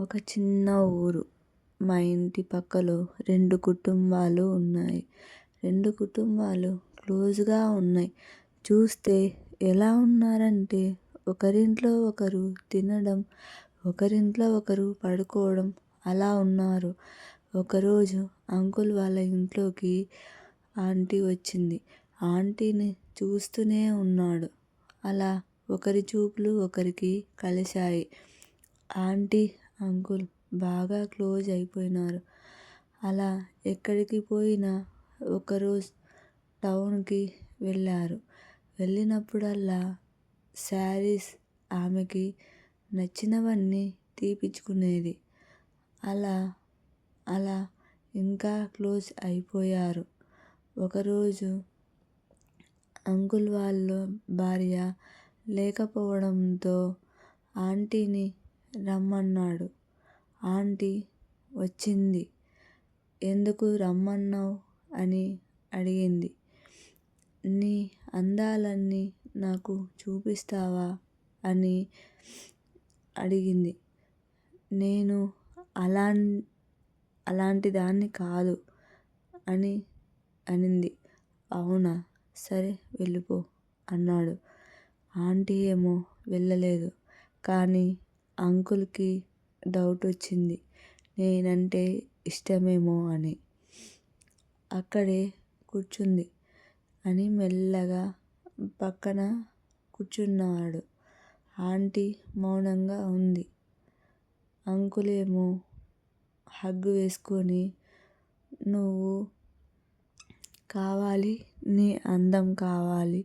ఒక చిన్న ఊరు. మా ఇంటి పక్కలో రెండు కుటుంబాలు ఉన్నాయి. రెండు కుటుంబాలు క్లోజ్గా ఉన్నాయి. చూస్తే ఎలా ఉన్నారంటే ఒకరింట్లో ఒకరు తినడం ఒకరింట్లో ఒకరు పడుకోవడం అలా ఉన్నారు. ఒకరోజు అంకుల్ వాళ్ళ ఇంట్లోకి ఆంటీ వచ్చింది. ఆంటీని చూస్తూనే ఉన్నాడు. అలా ఒకరి చూపులు ఒకరికి కలిశాయి. ఆంటీ అంకుల్ బాగా క్లోజ్ అయిపోయినారు. అలా ఎక్కడికి పోయినా ఒకరోజు టౌన్కి వెళ్ళారు. వెళ్ళినప్పుడల్లా శారీస్ ఆమెకి నచ్చినవన్నీ తీపిచ్చుకునేది. అలా అలా ఇంకా క్లోజ్ అయిపోయారు. ఒకరోజు అంకుల్ వాళ్ళ భార్య లేకపోవడంతో ఆంటీని రమ్మన్నాడు. ఆంటీ వచ్చింది. ఎందుకు రమ్మన్నావు? అని అడిగింది. నీ అందాలన్నీ నాకు చూపిస్తావా? అని అడిగింది. నేను అలా అలాంటి దాన్ని కాదు అని అనింది. అవునా? సరే వెళ్ళిపో అన్నాడు. ఆంటీ ఏమో వెళ్ళలేదు. కానీ అంకుల్కి డౌట్ వచ్చింది. నేనంటే ఇష్టమేమో అని. అక్కడే కూర్చుంది అని మెల్లగా పక్కన కూర్చున్నాడు. ఆంటీ మౌనంగా ఉంది. అంకుల్ ఏమో హగ్ వేసుకొని నువ్వు కావాలి నీ అందం కావాలి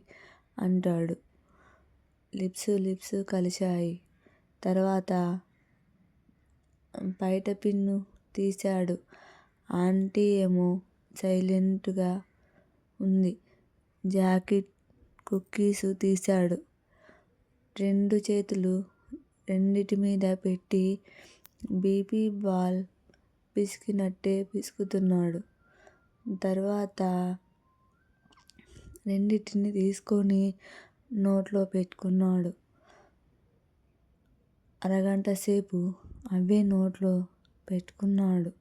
అంటాడు. లిప్స్ లిప్స్ కలిశాయి. తర్వాత బయట పిన్ను తీశాడు. ఆంటీ ఏమో సైలెంట్గా ఉంది. జాకెట్ కుక్కీస్ తీశాడు. రెండు చేతులు రెండిటి మీద పెట్టి బీపీ బాల్ పిసికినట్టే పిసుకుతున్నాడు. తర్వాత రెండిటిని తీసుకొని నోట్లో పెట్టుకున్నాడు. అరగంట సేపు అవే నోట్లో పెట్టుకున్నాడు.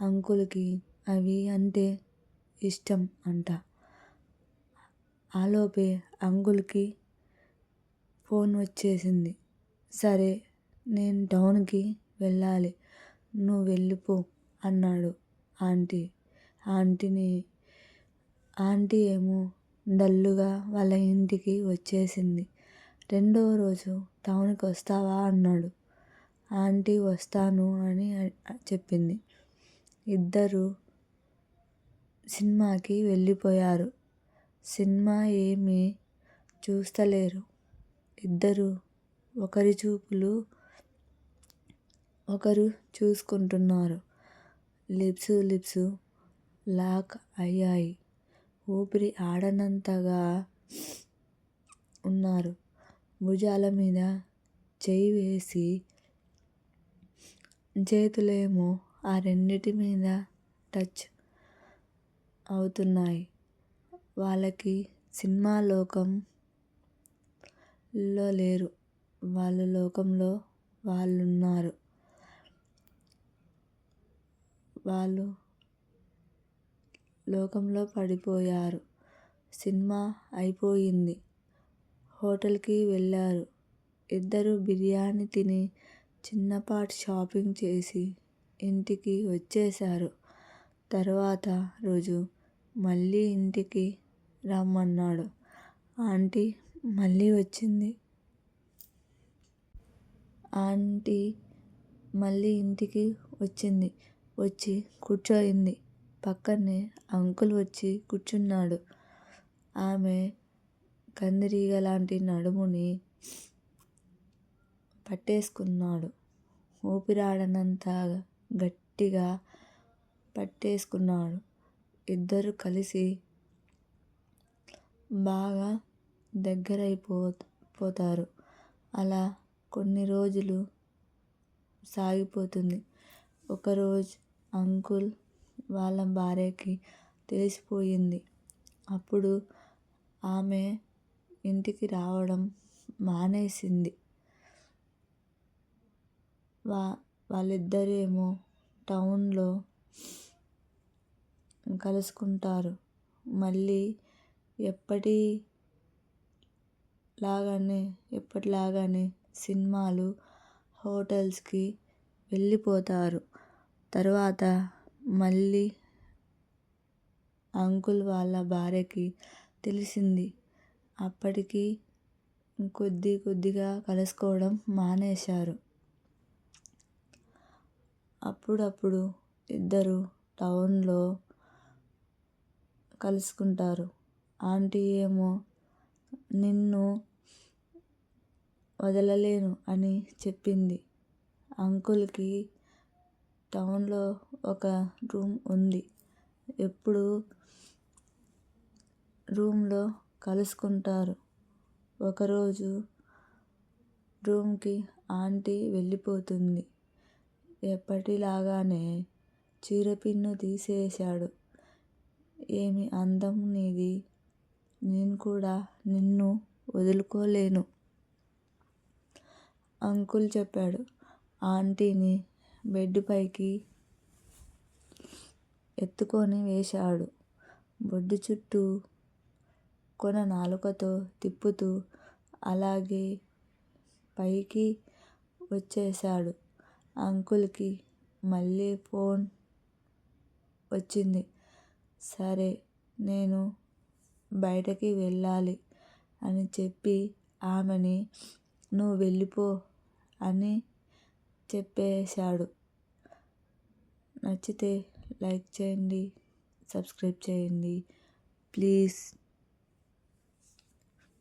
అంకుల్కి అవి అంటే ఇష్టం అంట. ఆలోపే అంకుల్కి ఫోన్ వచ్చేసింది. సరే నేను టౌన్కి వెళ్ళాలి. నువ్వు వెళ్ళిపో అన్నాడు ఆంటీ. ఆంటీని ఆంటీ ఏమో డల్లుగా వాళ్ళ ఇంటికి వచ్చేసింది. రెండవ రోజు టౌన్కి వస్తావా? అన్నాడు. ఆంటీ వస్తాను అని చెప్పింది. ఇద్దరు సినిమాకి వెళ్ళిపోయారు. సినిమా ఏమీ చూస్తలేరు. ఇద్దరు ఒకరి చూపులు ఒకరు చూసుకుంటున్నారు. లిప్స్ లిప్స్ లాక్ అయ్యాయి. ఊపిరి ఆడనంతగా ఉన్నారు. భుజాల మీద చేయి వేసి చేతులేమో ఆ రెండిటి మీద టచ్ అవుతున్నాయి. వాళ్ళకి సినిమా లోకంలో లేరు. వాళ్ళ లోకంలో వాళ్ళున్నారు. వాళ్ళు లోకంలో పడిపోయారు. సినిమా అయిపోయింది. హోటల్కి వెళ్ళారు. ఇద్దరు బిర్యానీ తిని చిన్నపాటి షాపింగ్ చేసి ఇంటికి వచ్చేశారు. తర్వాత రోజు మళ్ళీ ఇంటికి రమ్మన్నాడు. ఆంటీ మళ్ళీ వచ్చింది. ఆంటీ మళ్ళీ ఇంటికి వచ్చింది. వచ్చి కూర్చోయింది. పక్కనే అంకుల్ వచ్చి కూర్చున్నాడు. ఆమె కందిరీగ లాంటి నడుముని పట్టేసుకున్నాడు. ఊపిరాడనంత గట్టిగా పట్టేసుకున్నాడు. ఇద్దరు కలిసి బాగా దగ్గరైపో పోతారు అలా కొన్ని రోజులు సాగిపోతుంది. ఒకరోజు అంకుల్ వాళ్ళ భార్యకి తెలిసిపోయింది. అప్పుడు ఆమె ఇంటికి రావడం మానేసింది. వా వాళ్ళిద్దరేమో టౌన్లో కలుసుకుంటారు. మళ్ళీ ఎప్పటి లాగానే ఎప్పటిలాగానే సినిమాలు హోటల్స్కి వెళ్ళిపోతారు. తర్వాత మళ్ళీ అంకుల్ వాళ్ళ భార్యకి తెలిసింది అప్పటికి కొద్ది కొద్దిగా కలుసుకోవడం మానేశారు. అప్పుడప్పుడు ఇద్దరు టౌన్లో కలుసుకుంటారు. ఆంటీ ఏమో నిన్ను వదలలేను అని చెప్పింది. అంకుల్కి టౌన్లో ఒక రూమ్ ఉంది. ఎప్పుడు రూమ్లో కలుసుకుంటారు. ఒకరోజు రూమ్కి ఆంటీ వెళ్ళిపోతుంది. ఎప్పటిలాగానే చీరపిన్ను తీసేశాడు. ఏమి అందం నీది? నేను కూడా నిన్ను వదులుకోలేను. అంకుల్ చెప్పాడు. ఆంటీని బెడ్ పైకి ఎత్తుకొని వేశాడు. బొడ్డు చుట్టూ కొన నాలుకతో తిప్పుతూ అలాగే పైకి వచ్చేశాడు. అంకుల్కి మళ్ళీ ఫోన్ వచ్చింది. సరే నేను బయటకి వెళ్ళాలి అని చెప్పి ఆమెని నువ్వు వెళ్ళిపో అని చెప్పేశాడు. నచ్చితే లైక్ చేయండి సబ్స్క్రైబ్ చేయండి. Please.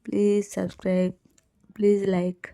Please subscribe please like